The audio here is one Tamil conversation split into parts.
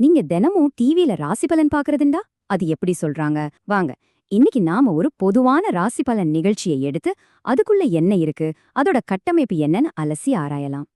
நீங்க தினமும் டிவில ராசி பலன் பாக்குறதுண்டா? அது எப்படி சொல்றாங்க? வாங்க இன்னைக்கு நாம ஒரு பொதுவான ராசி பலன் நிகழ்ச்சியை எடுத்து அதுக்குள்ள என்ன இருக்கு அதோட கட்டமைப்பு என்னன்னு அலசி ஆராயலாம்.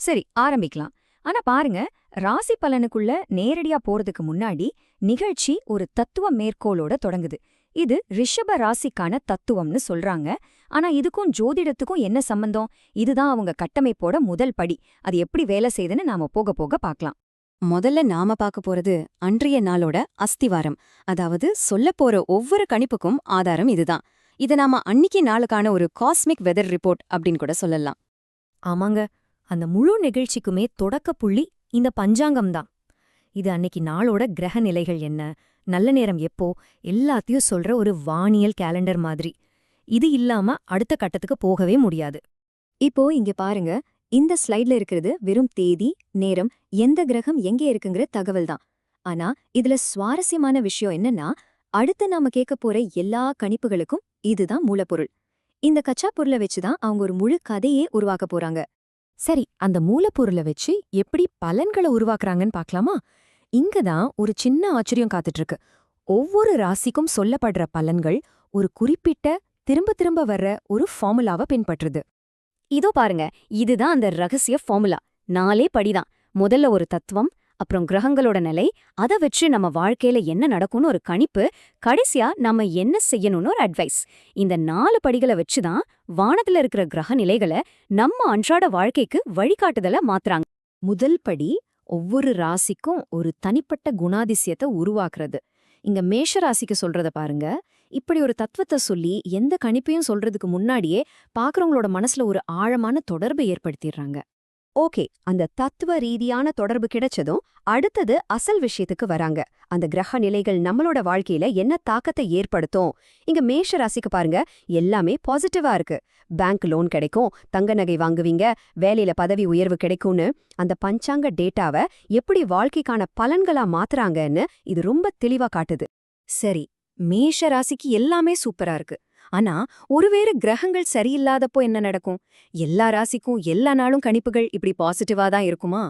சரி ஆரம்பிக்கலாம். ஆனா பாருங்க ராசி பலனுக்குள்ள நேரடியா போறதுக்கு முன்னாடி நிகழ்ச்சி ஒரு தத்துவ மேற்கோளோட தொடங்குது. இது ரிஷப ராசிக்கான தத்துவம்னு சொல்றாங்க. ஆனா இதுக்கும் ஜோதிடத்துக்கும் என்ன சம்பந்தம்? இதுதான் அவங்க கட்டமைப்போட முதல் படி. அது எப்படி வேலை செய்யுதுன்னு நாம போக போக பார்க்கலாம் முதல்ல நாம பார்க்க போறது அன்றைய நாளோட அஸ்திவாரம். அதாவது சொல்லப் போற ஒவ்வொரு கணிப்புக்கும் ஆதாரம் இதுதான். இத நாம அன்னிக்கு நாளுக்கான ஒரு காஸ்மிக் வெதர் ரிப்போர்ட் அப்படின்னு கூட சொல்லலாம். ஆமாங்க. அந்த முழு நிகழ்ச்சிக்குமே தொடக்க புள்ளி இந்த பஞ்சாங்கம் தான். இது அன்னைக்கு நாளோட கிரக நிலைகள் என்ன நல்ல நேரம் எப்போ எல்லாத்தையும் சொல்ற ஒரு வானியல் கேலண்டர் மாதிரி. இது இல்லாம அடுத்த கட்டத்துக்கு போகவே முடியாது. இப்போ இங்க பாருங்க. இந்த ஸ்லைட்ல இருக்கிறது வெறும் தேதி நேரம் எந்த கிரகம் எங்கே இருக்குங்கிற தகவல் தான் ஆனா இதுல சுவாரஸ்யமான விஷயம் என்னன்னா அடுத்து நாம கேட்க போற எல்லா கணிப்புகளுக்கும் இதுதான் மூலப்பொருள். இந்த கச்சா பொருளை வச்சுதான் அவங்க ஒரு முழு கதையே உருவாக்க போறாங்க. சரி அந்த மூலப்பொருளை வச்சு எப்படி பலன்களை உருவாக்குறாங்கன்னு பாக்கலாமா இங்க தான் ஒரு சின்ன ஆச்சரியம் காத்துட்டு இருக்கு ஒவ்வொரு ராசிக்கும் சொல்லப்படுற பலன்கள் ஒரு குறிப்பிட்ட திரும்ப திரும்ப வர்ற ஒரு ஃபார்முலாவை பின்பற்றுது. இதோ பாருங்க இதுதான் அந்த ரகசிய ஃபார்முலா நாலே படிதான். முதல்ல ஒரு தத்துவம் அப்புறம் கிரகங்களோட நிலை அத வச்சு நம்ம வாழ்க்கையில என்ன நடக்கும்னு ஒரு கணிப்பு கடைசியா நம்ம என்ன செய்யணும்னு ஒரு அட்வைஸ் இந்த நாலு படிகளை வச்சுதான் வானத்துல இருக்கிற கிரக நிலைகளை நம்ம அன்றாட வாழ்க்கைக்கு வழிகாட்டுதல மாத்துறாங்க. முதல் படி ஒவ்வொரு ராசிக்கும் ஒரு தனிப்பட்ட குணாதிசயத்தை உருவாக்குறது. இங்க மேஷ ராசிக்கு சொல்றத பாருங்க இப்படி ஒரு தத்துவத்தை சொல்லி எந்த கணிப்பையும் சொல்றதுக்கு முன்னாடியே பாக்குறவங்களோட மனசுல ஒரு ஆழமான தொடர்பை ஏற்படுத்திடுறாங்க. ஓகே அந்த தத்துவ ரீதியான தொடர்பு கிடைச்சதும் அடுத்தது அசல் விஷயத்துக்கு வராங்க. அந்த கிரக நிலைகள் நம்மளோட வாழ்க்கையில என்ன தாக்கத்தை ஏற்படுத்தும்? இங்க மேஷ ராசிக்கு பாருங்க எல்லாமே பாசிட்டிவா இருக்கு. பேங்க் லோன் கிடைக்கும் தங்க நகை வாங்குவீங்க வேலையில பதவி உயர்வு கிடைக்கும்னு அந்த பஞ்சாங்க டேட்டாவை எப்படி வாழ்க்கைக்கான பலன்களா மாத்துறாங்கன்னு இது ரொம்ப தெளிவா காட்டுது. சரி மேஷ ராசிக்கு எல்லாமே சூப்பரா இருக்கு. ஆனா ஒருவேறு கிரகங்கள் சரியில்லாதப்போ என்ன நடக்கும்? எல்லா ராசிக்கும் எல்லா நாளும் கணிப்புகள் இப்படி பாசிட்டிவா தான் இருக்குமா?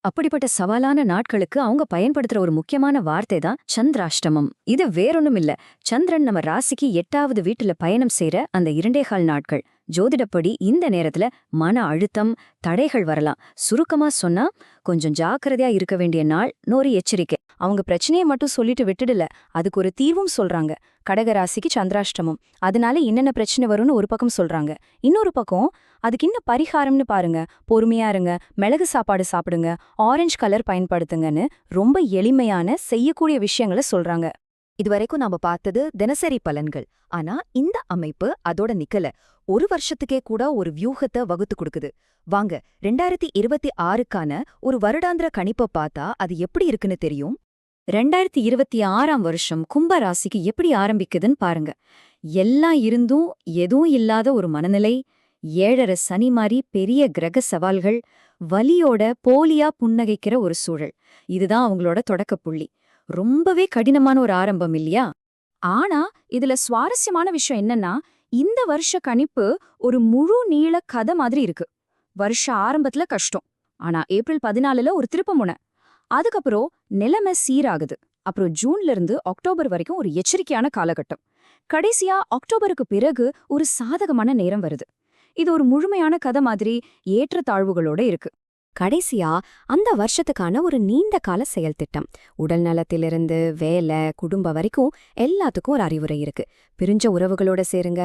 அப்படிப்பட்ட சவாலான நாட்களுக்கு அவங்க பயன்படுத்துற ஒரு முக்கியமான வார்த்தை தான் சந்திராஷ்டமம். இது வேறொன்னும் இல்ல சந்திரன் நம்ம ராசிக்கு எட்டாவது வீட்டுல பயணம் செய்யற அந்த இரண்டேகால் நாட்கள். ஜோதிடப்படி இந்த நேரத்துல மன அழுத்தம் தடைகள் வரலாம். சுருக்கமா சொன்னா கொஞ்சம் ஜாக்கிரதையா இருக்க வேண்டிய நாள் நோரி எச்சரிக்கை. அவங்க பிரச்சனையை மட்டும் சொல்லிட்டு விட்டுடல. அதுக்கு ஒரு தீர்வும் சொல்றாங்க. கடகராசிக்கு சந்திராஷ்டமம். அதனால என்னென்ன பிரச்சனை வரும்னு ஒரு பக்கம் சொல்றாங்க. இன்னொரு பக்கம் அதுக்கு இன்னும் பரிகாரம்னு பாருங்க. பொறுமையா இருங்க. மிளகு சாப்பாடு சாப்பிடுங்க. ஆரஞ்சு கலர் பயன்படுத்துங்கன்னு ரொம்ப எளிமையான செய்யக்கூடிய விஷயங்களை சொல்றாங்க. இதுவரைக்கும் நாம பார்த்தது தினசரி பலன்கள். ஆனா இந்த அமைப்பு அதோட நிக்கல. ஒரு வருஷத்துக்கே கூட ஒரு வியூகத்தை வகுத்து கொடுக்குது. வாங்க ரெண்டாயிரத்தி இருபத்தி ஆறுக்கான ஒரு வருடாந்திர கணிப்பை பார்த்தா அது எப்படி இருக்குன்னு தெரியும்? ரெண்டாயிரத்தி இருபத்தி ஆறாம் வருஷம் கும்ப ராசிக்கு எப்படி ஆரம்பிக்குதுன்னு பாருங்க. எல்லாம் இருந்தும் எதுவும் இல்லாத ஒரு மனநிலை ஏழரை சனி மாதிரி பெரிய கிரக சவால்கள் வலியோட போலியா புன்னகைக்கிற ஒரு சூழல். இதுதான் அவங்களோட தொடக்கப் புள்ளி ரொம்பவே கடினமான ஒரு ஆரம்பம் இல்லையா? ஆனா இதுல சுவாரஸ்யமான விஷயம் என்னன்னா இந்த வருஷ கணிப்பு ஒரு முழு நீள கதை மாதிரி இருக்கு. வருஷ ஆரம்பத்துல கஷ்டம். ஆனா ஏப்ரல் பதினாலுல ஒரு திருப்பமுனை அதுக்கப்புறம் நிலைமை சீராகுது. அப்புறம் ஜூன்ல இருந்து அக்டோபர் வரைக்கும் ஒரு எச்சரிக்கையான காலகட்டம். கடைசியா அக்டோபருக்கு பிறகு ஒரு சாதகமான நேரம் வருது. இது ஒரு முழுமையான கதை மாதிரி ஏற்றத்தாழ்வுகளோட இருக்கு. கடைசியா அந்த வருஷத்துக்கான ஒரு நீண்ட கால செயல் திட்டம். உடல் நலத்திலிருந்து வேலை குடும்பம் வரைக்கும் எல்லாத்துக்கும் ஒரு அறிவுரை இருக்கு. பிரிஞ்ச உறவுகளோட சேருங்க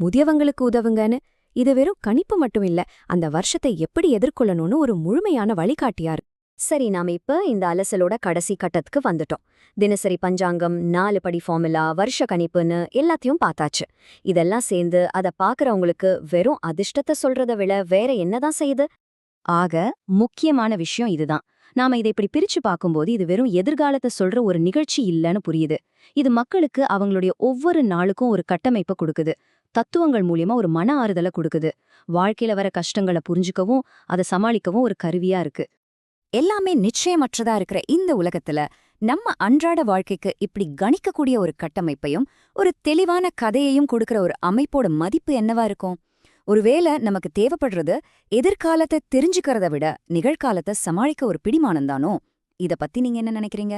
முதியவங்களுக்கு உதவுங்கன்னு. இது வெறும் கணிப்பு மட்டும் இல்ல அந்த வருஷத்தை எப்படி எதிர்கொள்ளணும்னு ஒரு முழுமையான வழிகாட்டியா இருக்கு. சரி நாம இப்ப இந்த அலசலோட கடைசி கட்டத்துக்கு வந்துட்டோம். தினசரி பஞ்சாங்கம் நாலு படி ஃபார்முலா வருஷ கணிப்புன்னு எல்லாத்தையும் பார்த்தாச்சு. இதெல்லாம் சேர்ந்து அதை பாக்குறவங்களுக்கு வெறும் அதிர்ஷ்டத்தை சொல்றதை விட வேற என்னதான் செய்யுது? ஆக முக்கியமான விஷயம் இதுதான். நாம இதை இப்படி பிரிச்சு பார்க்கும்போது இது வெறும் எதிர்காலத்தை சொல்ற ஒரு நிகழ்ச்சி இல்லைன்னு புரியுது. இது மக்களுக்கு அவங்களுடைய ஒவ்வொரு நாளுக்கும் ஒரு கட்டமைப்பை கொடுக்குது. தத்துவங்கள் மூலியமா ஒரு மன ஆறுதலை கொடுக்குது. வாழ்க்கையில வர கஷ்டங்களை புரிஞ்சுக்கவும் அதை சமாளிக்கவும் ஒரு கருவியா இருக்கு. எல்லாமே நிச்சயமற்றதா இருக்கிற இந்த உலகத்துல நம்ம அன்றாட வாழ்க்கைக்கு இப்படி கணிக்கக்கூடிய ஒரு கட்டமைப்பையும் ஒரு தெளிவான கதையையும் கொடுக்கிற ஒரு அமைப்போட மதிப்பு என்னவா இருக்கும்? ஒருவேளை நமக்கு தேவைப்படுறது எதிர்காலத்தை தெரிஞ்சுக்கிறத விட நிகழ்காலத்தை சமாளிக்க ஒரு பிடிமானம்தானோ இத பத்தி நீங்க என்ன நினைக்கிறீங்க?